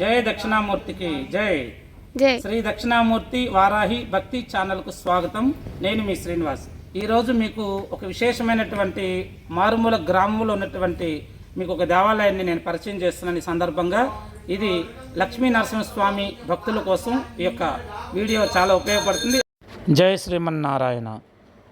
జయ దక్షిణామూర్తికి జై. జై. శ్రీ దక్షిణామూర్తి వారాహి భక్తి ఛానల్కు స్వాగతం. నేను మీ శ్రీనివాస్. ఈరోజు మీకు ఒక విశేషమైనటువంటి మారుమూల గ్రామంలో ఉన్నటువంటి మీకు ఒక దేవాలయాన్ని నేను పరిచయం చేస్తున్నాను ఈ సందర్భంగా. ఇది లక్ష్మీ నరసింహస్వామి భక్తుల కోసం ఈ యొక్క వీడియో చాలా ఉపయోగపడుతుంది. జై శ్రీమన్నారాయణ.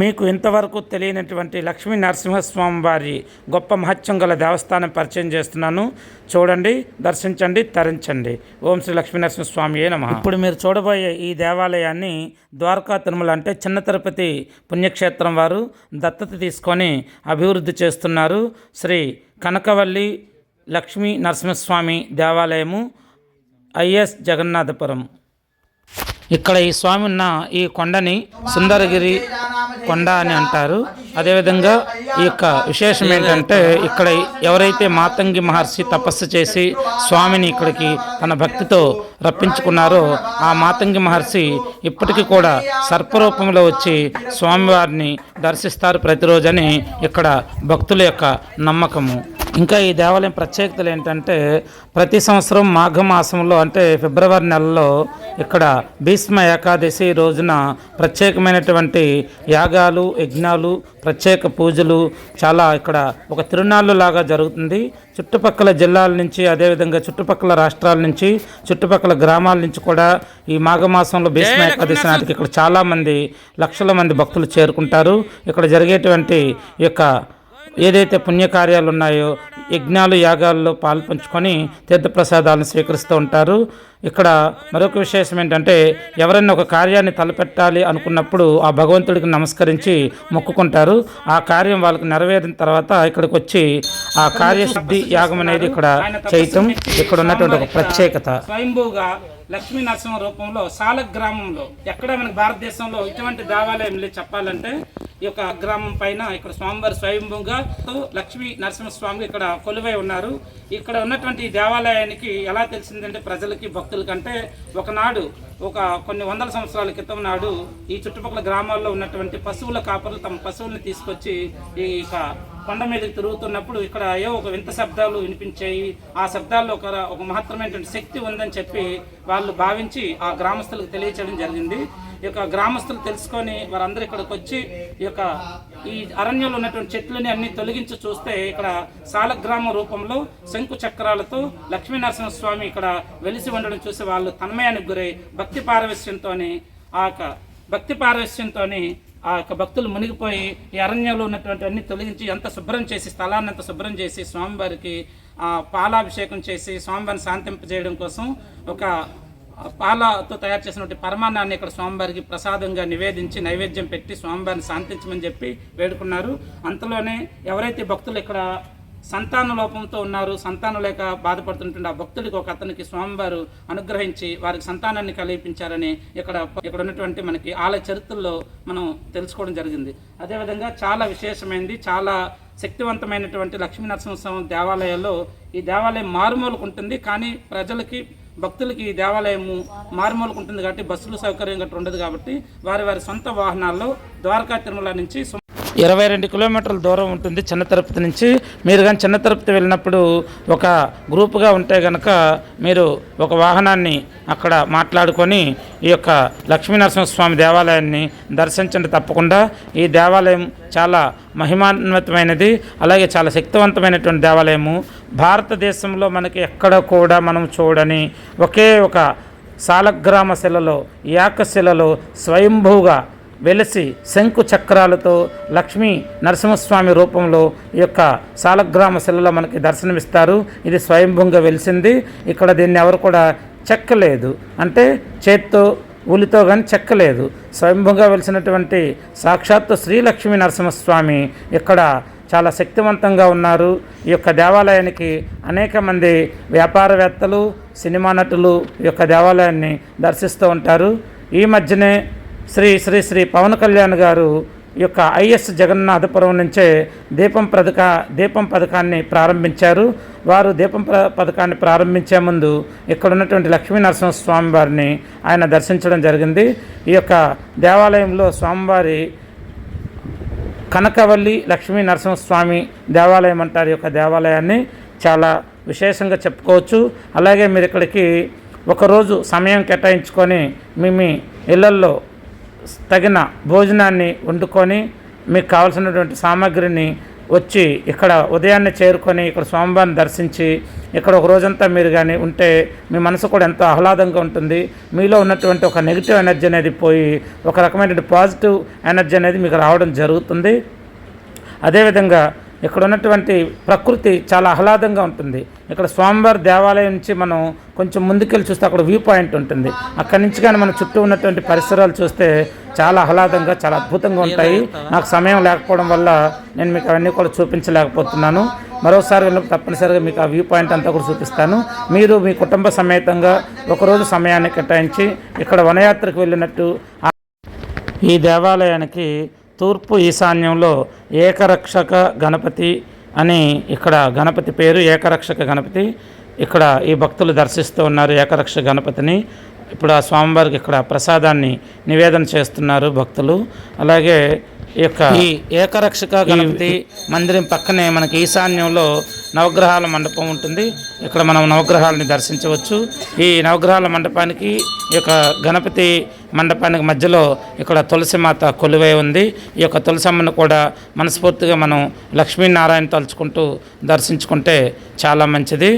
మీకు ఇంతవరకు తెలియనటువంటి లక్ష్మీ నరసింహస్వామి వారి గొప్ప మహత్యం గల దేవస్థానం పరిచయం చేస్తున్నాను. చూడండి దర్శించండి తరించండి. ఓం శ్రీ లక్ష్మీ నరసింహస్వామి ఏ నమ. ఇప్పుడు మీరు చూడబోయే ఈ దేవాలయాన్ని ద్వారకా తిరుమల అంటే చిన్న తిరుపతి పుణ్యక్షేత్రం వారు దత్తత తీసుకొని అభివృద్ధి చేస్తున్నారు. శ్రీ కనకవల్లి లక్ష్మీ నరసింహస్వామి దేవాలయము ఐఎస్ జగన్నాథపురం. ఇక్కడ ఈ స్వామి ఉన్న ఈ కొండని సుందరగిరి కొండ అని అంటారు. అదేవిధంగా ఈ యొక్క విశేషం ఏంటంటే ఇక్కడ ఎవరైతే మాతంగి మహర్షి తపస్సు చేసి స్వామిని ఇక్కడికి తన భక్తితో రప్పించుకున్నారో ఆ మాతంగి మహర్షి ఇప్పటికీ కూడా సర్పరూపంలో వచ్చి స్వామివారిని దర్శిస్తారు ప్రతిరోజని ఇక్కడ భక్తుల యొక్క నమ్మకము. ఇంకా ఈ దేవాలయం ప్రత్యేకతలు ఏంటంటే ప్రతి సంవత్సరం మాఘమాసంలో అంటే ఫిబ్రవరి నెలలో ఇక్కడ భీష్మ ఏకాదశి రోజున ప్రత్యేకమైనటువంటి యాగాలు యజ్ఞాలు ప్రత్యేక పూజలు చాలా ఇక్కడ ఒక తిరునాళ్ళు లాగా జరుగుతుంది. చుట్టుపక్కల జిల్లాల నుంచి అదేవిధంగా చుట్టుపక్కల రాష్ట్రాల నుంచి చుట్టుపక్కల గ్రామాల నుంచి కూడా ఈ మాఘమాసంలో భీష్మ ఏకాదశి నాటికి ఇక్కడ చాలామంది లక్షల మంది భక్తులు చేరుకుంటారు. ఇక్కడ జరిగేటువంటి ఈ యొక్క ఏదైతే పుణ్యకార్యాలు ఉన్నాయో యజ్ఞాలు యాగాల్లో పాల్పంచుకొని తీర్థప్రసాదాలను స్వీకరిస్తూ ఉంటారు. ఇక్కడ మరొక విశేషం ఏంటంటే ఎవరైనా ఒక కార్యాన్ని తలపెట్టాలి అనుకున్నప్పుడు ఆ భగవంతుడికి నమస్కరించి మొక్కుకుంటారు. ఆ కార్యం వాళ్ళకి నెరవేరిన తర్వాత ఇక్కడికి వచ్చి ఆ కార్యసిద్ధి యాగం అనేది ఇక్కడ చేయటం ఇక్కడ ఉన్నటువంటి ఒక ప్రత్యేకత. స్వయంభూగా లక్ష్మీ నరసింహ రూపంలో సాలక్ గ్రామంలో ఎక్కడ మనకి భారతదేశంలో ఇటువంటి దేవాలయం లేదు చెప్పాలంటే. ఈ యొక్క గ్రామం పైన ఇక్కడ స్వామివారి స్వయంభూగా లక్ష్మీ నరసింహస్వామి ఇక్కడ కొలువై ఉన్నారు. ఇక్కడ ఉన్నటువంటి ఈ దేవాలయానికి ఎలా తెలిసిందంటే ప్రజలకి భక్తులకంటే ఒకనాడు ఒక కొన్ని వందల సంవత్సరాల క్రితం నాడు ఈ చుట్టుపక్కల గ్రామాల్లో ఉన్నటువంటి పశువుల కాపరులు తమ పశువుల్ని తీసుకొచ్చి ఈ యొక్క కొండ మీదకి తిరుగుతున్నప్పుడు ఇక్కడ ఏవో ఒక వింత శబ్దాలు వినిపించాయి. ఆ శబ్దాల్లో ఒక ఒక మహత్తరమైనటువంటి శక్తి ఉందని చెప్పి వాళ్ళు భావించి ఆ గ్రామస్తులకు తెలియచేయడం జరిగింది. ఈ యొక్క గ్రామస్తులు తెలుసుకొని వారందరూ ఇక్కడికి వచ్చి ఈ యొక్క ఈ అరణ్యంలో ఉన్నటువంటి చెట్లని అన్ని తొలగించి చూస్తే ఇక్కడ సాలగ్రామ రూపంలో శంకు చక్రాలతో లక్ష్మీ ఇక్కడ వెలిసి ఉండడం చూసి వాళ్ళు తన్మయానికి గురై భక్తి పారవశ్యంతో ఆ యొక్క భక్తి పారవశ్యంతోని ఆ యొక్క భక్తులు మునిగిపోయి ఈ అరణ్యంలో ఉన్నటువంటి అన్ని తొలగించి ఎంత శుభ్రం చేసి స్థలాన్ని అంత శుభ్రం చేసి స్వామివారికి ఆ పాలాభిషేకం చేసి స్వామివారిని శాంతింపజేయడం కోసం ఒక పాలతో తయారు చేసినటువంటి పరమాన్నాన్ని ఇక్కడ స్వామివారికి ప్రసాదంగా నివేదించి నైవేద్యం పెట్టి స్వామివారిని శాంతించమని చెప్పి వేడుకున్నారు. అంతలోనే ఎవరైతే భక్తులు ఇక్కడ సంతాన లోపంతో ఉన్నారు. సంతానం లేక బాధపడుతుంటుండే ఆ భక్తుడికి ఒక అతనికి స్వామివారు అనుగ్రహించి వారికి సంతానాన్ని కలిపించారని ఇక్కడ ఇక్కడ ఉన్నటువంటి మనకి ఆలయ చరిత్రలో మనం తెలుసుకోవడం జరిగింది. అదేవిధంగా చాలా విశేషమైనది చాలా శక్తివంతమైనటువంటి లక్ష్మీనరసింహస్వామి దేవాలయాల్లో ఈ దేవాలయం మారుమూలకు ఉంటుంది కానీ ప్రజలకి భక్తులకి ఈ దేవాలయము మారుమూలకు ఉంటుంది కాబట్టి బస్సుల సౌకర్యం గట్రా ఉండదు కాబట్టి వారి వారి సొంత వాహనాల్లో ద్వారకా తిరుమల నుంచి ఇరవై రెండు కిలోమీటర్ల దూరం ఉంటుంది చిన్న తిరుపతి నుంచి. మీరు కానీ చిన్న తిరుపతి వెళ్ళినప్పుడు ఒక గ్రూపుగా ఉంటే కనుక మీరు ఒక వాహనాన్ని అక్కడ మాట్లాడుకొని ఈ యొక్క లక్ష్మీనరసింహస్వామి దేవాలయాన్ని దర్శించండి తప్పకుండా. ఈ దేవాలయం చాలా మహిమాన్వితమైనది అలాగే చాలా శక్తివంతమైనటువంటి దేవాలయము. భారతదేశంలో మనకి ఎక్కడ కూడా మనం చూడని ఒకే ఒక సాలగ్రామ శిలలో ఏకశిలలో స్వయంభూగా వెలసి శంకు చక్రాలతో లక్ష్మీ నరసింహస్వామి రూపంలో ఈ యొక్క సాలగ్రామ శిలలో మనకి దర్శనమిస్తారు. ఇది స్వయంభూంగా వెలిసింది. ఇక్కడ దీన్ని ఎవరు కూడా చెక్కలేదు. అంటే చేత్తో ఉలితో కానీ చెక్కలేదు. స్వయంభూగా వెలిసినటువంటి సాక్షాత్తు శ్రీలక్ష్మి నరసింహస్వామి ఇక్కడ చాలా శక్తివంతంగా ఉన్నారు. ఈ యొక్క దేవాలయానికి అనేక మంది వ్యాపారవేత్తలు సినిమా నటులు ఈ యొక్క దేవాలయాన్ని దర్శిస్తూ ఉంటారు. ఈ మధ్యనే శ్రీ శ్రీ శ్రీ పవన్ కళ్యాణ్ గారు ఈ యొక్క ఐఎస్ జగన్నాథపురం నుంచే దీపం పథక దీపం పథకాన్ని ప్రారంభించారు. వారు దీపం ప్ర పథకాన్ని ప్రారంభించే ముందు ఇక్కడ ఉన్నటువంటి లక్ష్మీ నరసింహస్వామి వారిని ఆయన దర్శించడం జరిగింది. ఈ యొక్క దేవాలయంలో స్వామివారి కనకవల్లి లక్ష్మీ నరసింహస్వామి దేవాలయం అంటారు ఈ యొక్క దేవాలయాన్ని. చాలా విశేషంగా చెప్పుకోవచ్చు. అలాగే మీరు ఇక్కడికి ఒకరోజు సమయం కేటాయించుకొని మీ మీ ఇళ్ళల్లో తగిన భోజనాన్ని వండుకొని మీకు కావాల్సినటువంటి సామాగ్రిని వచ్చి ఇక్కడ ఉదయాన్నే చేరుకొని ఇక్కడ స్వామివారిని దర్శించి ఇక్కడ ఒక రోజంతా మీరు కానీ ఉంటే మీ మనసు కూడా ఎంతో ఆహ్లాదంగా ఉంటుంది. మీలో ఉన్నటువంటి ఒక నెగిటివ్ ఎనర్జీ అనేది పోయి ఒక రకమైనటువంటి పాజిటివ్ ఎనర్జీ అనేది మీకు రావడం జరుగుతుంది. అదేవిధంగా ఇక్కడ ఉన్నటువంటి ప్రకృతి చాలా ఆహ్లాదంగా ఉంటుంది. ఇక్కడ స్వామివారి దేవాలయం నుంచి మనం కొంచెం ముందుకెళ్ళి చూస్తే అక్కడ వ్యూ పాయింట్ ఉంటుంది. అక్కడి నుంచి కానీ మన చుట్టూ ఉన్నటువంటి పరిసరాలు చూస్తే చాలా ఆహ్లాదంగా చాలా అద్భుతంగా ఉంటాయి. నాకు సమయం లేకపోవడం వల్ల నేను మీకు అవన్నీ కూడా చూపించలేకపోతున్నాను. మరోసారి వెళ్ళినప్పుడు తప్పనిసరిగా మీకు ఆ వ్యూ పాయింట్ అంతా కూడా చూపిస్తాను. మీరు మీ కుటుంబ సమేతంగా ఒకరోజు సమయాన్ని కేటాయించి ఇక్కడ వనయాత్రకు వెళ్ళినట్టు ఈ దేవాలయానికి తూర్పు ఈశాన్యంలో ఏకరక్షక గణపతి అని ఇక్కడ గణపతి పేరు ఏకరక్షక గణపతి. ఇక్కడ ఈ భక్తులు దర్శిస్తూ ఉన్నారు ఏకరక్షక గణపతిని. ఇప్పుడు ఆ స్వామివారికి ఇక్కడ ప్రసాదాన్ని నివేదన చేస్తున్నారు భక్తులు. అలాగే యొక్క ఈ ఏకరక్షక గణపతి మందిరం పక్కనే మనకి ఈశాన్యంలో నవగ్రహాల మండపం ఉంటుంది. ఇక్కడ మనం నవగ్రహాలని దర్శించవచ్చు. ఈ నవగ్రహాల మండపానికి ఈ యొక్క గణపతి మండపానికి మధ్యలో ఇక్కడ తులసిమాత కొలువై ఉంది. ఈ యొక్క తులసమ్మను కూడా మనస్ఫూర్తిగా మనం లక్ష్మీనారాయణ తలుచుకుంటూ దర్శించుకుంటే చాలా మంచిది.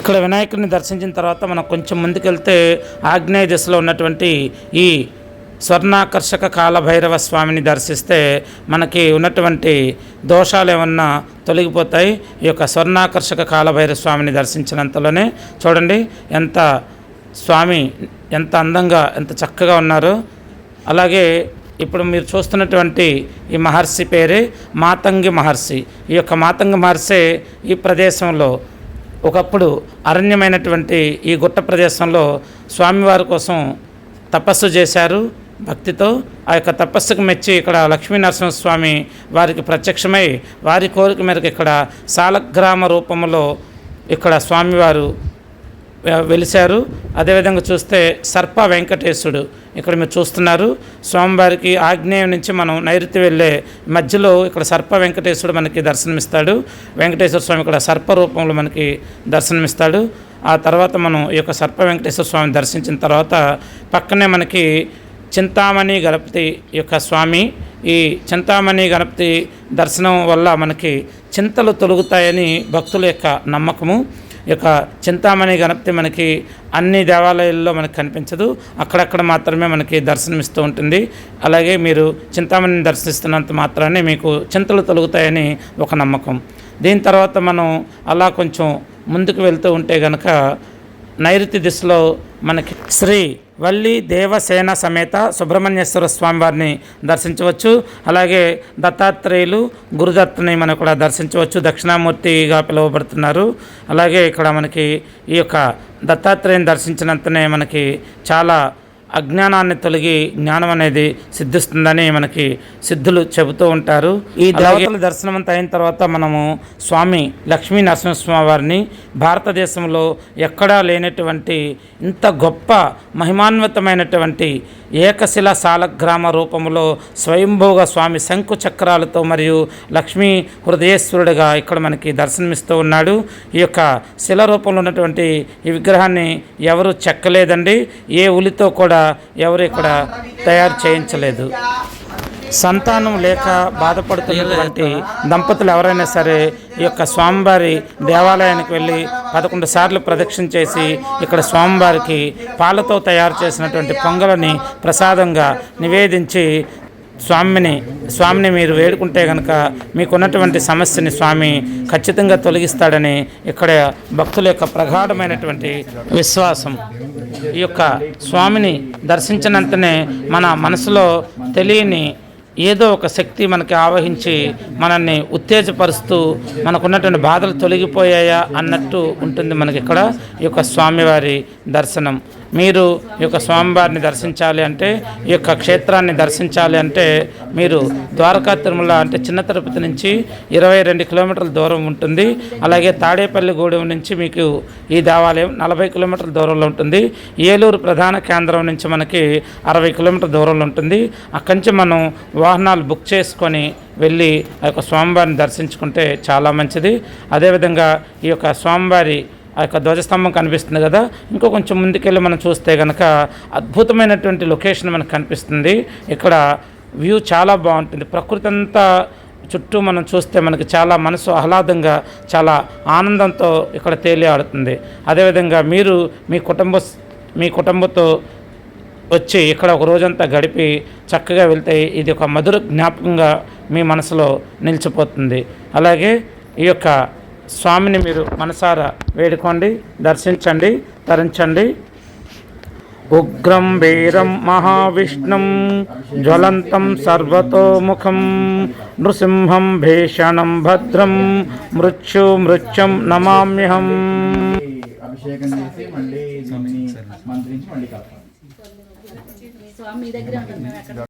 ఇక్కడ వినాయకుడిని దర్శించిన తర్వాత మనం కొంచెం ముందుకెళ్తే ఆగ్నేయ దిశలో ఉన్నటువంటి ఈ స్వర్ణాకర్షక కాలభైరవ స్వామిని దర్శిస్తే మనకి ఉన్నటువంటి దోషాలు ఏమన్నా తొలగిపోతాయి. ఈ యొక్క స్వర్ణాకర్షక కాలభైరవ స్వామిని దర్శించినంతలోనే చూడండి ఎంత స్వామి ఎంత అందంగా ఎంత చక్కగా ఉన్నారు. అలాగే ఇప్పుడు మీరు చూస్తున్నటువంటి ఈ మహర్షి పేరే మాతంగి మహర్షి. ఈ యొక్క మాతంగి మహర్షి ఈ ప్రదేశంలో ఒకప్పుడు అరణ్యమైనటువంటి ఈ గుట్ట ప్రదేశంలో స్వామివారి కోసం తపస్సు చేశారు. భక్తితో ఆ యొక్క తపస్సుకు మెచ్చి ఇక్కడ లక్ష్మీనరసింహస్వామి వారికి ప్రత్యక్షమై వారి కోరిక మేరకు ఇక్కడ సాలగ్రామ రూపంలో ఇక్కడ స్వామివారు వెలిశారు. అదేవిధంగా చూస్తే సర్ప వెంకటేశుడు ఇక్కడ మీరు చూస్తున్నారు. స్వామివారికి ఆగ్నేయం నుంచి మనం నైరుతి వెళ్ళే మధ్యలో ఇక్కడ సర్ప వెంకటేశ్వరుడు మనకి దర్శనమిస్తాడు. వెంకటేశ్వర స్వామి ఇక్కడ సర్ప రూపంలో మనకి దర్శనమిస్తాడు. ఆ తర్వాత మనం ఈ యొక్క సర్ప వెంకటేశ్వర స్వామిని దర్శించిన తర్వాత పక్కనే మనకి చింతామణి గణపతి యొక్క స్వామి. ఈ చింతామణి గణపతి దర్శనం వల్ల మనకి చింతలు తొలుగుతాయని భక్తుల యొక్క నమ్మకము. ఈ యొక్క చింతామణి గణపతి మనకి అన్ని దేవాలయాల్లో మనకి కనిపించదు. అక్కడక్కడ మాత్రమే మనకి దర్శనమిస్తూ ఉంటుంది. అలాగే మీరు చింతామణిని దర్శిస్తున్నంత మాత్రాన్ని మీకు చింతలు తొలుగుతాయని ఒక నమ్మకం. దీని తర్వాత మనం అలా కొంచెం ముందుకు వెళ్తూ ఉంటే గనక నైరుతి దిశలో మనకి శ్రీ వల్లి దేవసేన సమేత సుబ్రహ్మణ్యేశ్వర స్వామి వారిని దర్శించవచ్చు. అలాగే దత్తాత్రేయులు గురుదత్తని మనం కూడా దర్శించవచ్చు. దక్షిణామూర్తిగా పిలువబడుతున్నారు. అలాగే ఇక్కడ మనకి ఈ యొక్క దత్తాత్రేయుని దర్శించినంతనే మనకి చాలా అజ్ఞానాన్ని తొలగి జ్ఞానం అనేది సిద్ధిస్తుందని మనకి సిద్ధులు చెబుతూ ఉంటారు. ఈ దేవతల దర్శనం అంతా అయిన తర్వాత మనము స్వామి లక్ష్మీ నరసింహస్వామి వారిని భారతదేశంలో ఎక్కడా లేనటువంటి ఇంత గొప్ప మహిమాన్వితమైనటువంటి ఏకశిల సాలగ్రామ రూపంలో స్వయంభూగా స్వామి శంకు చక్రాలతో మరియు లక్ష్మీ హృదయేశ్వరుడిగా ఇక్కడ మనకి దర్శనమిస్తూ ఉన్నాడు. ఈ యొక్క శిల రూపంలో ఉన్నటువంటి ఈ విగ్రహాన్ని ఎవరు చెక్కలేదండి. ఏ ఉలితో కూడా ఎవరు ఇక్కడ తయారు చేయించలేదు. సంతానం లేక బాధపడుతున్నటువంటి దంపతులు ఎవరైనా సరే ఈ యొక్క స్వామివారి దేవాలయానికి వెళ్ళి పదకొండు సార్లు ప్రదక్షిణ చేసి ఇక్కడ స్వామివారికి పాలతో తయారు చేసినటువంటి పొంగలని ప్రసాదంగా నివేదించి స్వామిని స్వామిని మీరు వేడుకుంటే కనుక మీకున్నటువంటి సమస్యని స్వామి ఖచ్చితంగా తొలగిస్తాడని ఇక్కడ భక్తుల యొక్క ప్రగాఢమైనటువంటి విశ్వాసం. ఈ యొక్క స్వామిని దర్శించినంతనే మన మనసులో తెలియని ఏదో ఒక శక్తి మనకి ఆవహించి మనల్ని ఉత్తేజపరుస్తూ మనకున్నటువంటి బాధలు తొలగిపోయాయా అన్నట్టు ఉంటుంది మనకి ఇక్కడ ఈ యొక్క స్వామివారి దర్శనం. మీరు ఈ యొక్క స్వామివారిని దర్శించాలి అంటే ఈ యొక్క క్షేత్రాన్ని దర్శించాలి అంటే మీరు ద్వారకా తిరుమల అంటే చిన్న తిరుపతి నుంచి ఇరవై రెండు కిలోమీటర్ల దూరం ఉంటుంది. అలాగే తాడేపల్లిగూడెం నుంచి మీకు ఈ దేవాలయం నలభై కిలోమీటర్ల దూరంలో ఉంటుంది. ఏలూరు ప్రధాన కేంద్రం నుంచి మనకి అరవై కిలోమీటర్ల దూరంలో ఉంటుంది. అక్కడి నుంచి మనం వాహనాలు బుక్ చేసుకొని వెళ్ళి ఆ యొక్క స్వామివారిని దర్శించుకుంటే చాలా మంచిది. అదేవిధంగా ఈ యొక్క స్వామివారి ఆ యొక్క ధ్వజస్తంభం కనిపిస్తుంది కదా. ఇంకో కొంచెం ముందుకెళ్ళి మనం చూస్తే కనుక అద్భుతమైనటువంటి లొకేషన్ మనకు కనిపిస్తుంది. ఇక్కడ వ్యూ చాలా బాగుంటుంది. ప్రకృతి అంతా చుట్టూ మనం చూస్తే మనకి చాలా మనసు ఆహ్లాదంగా చాలా ఆనందంతో ఇక్కడ తేలి ఆడుతుంది. అదేవిధంగా మీరు మీ కుటుంబ మీ కుటుంబంతో వచ్చి ఇక్కడ ఒక రోజంతా గడిపి చక్కగా వెళ్తే ఇది ఒక మధుర జ్ఞాపకంగా మీ మనసులో నిలిచిపోతుంది. అలాగే ఈ యొక్క స్వామిని మీరు మనసారా వేడుకోండి దర్శించండి తరించండి. ఉగ్రం వీరం మహావిష్ణుం జ్వలంతం సర్వతోముఖం నృసింహం భీషణం భద్రం మృత్యు మృత్యం నమామ్యహం. అభిషేకం చేసి మళ్ళీ దీన్ని మంత్రించి మళ్ళీ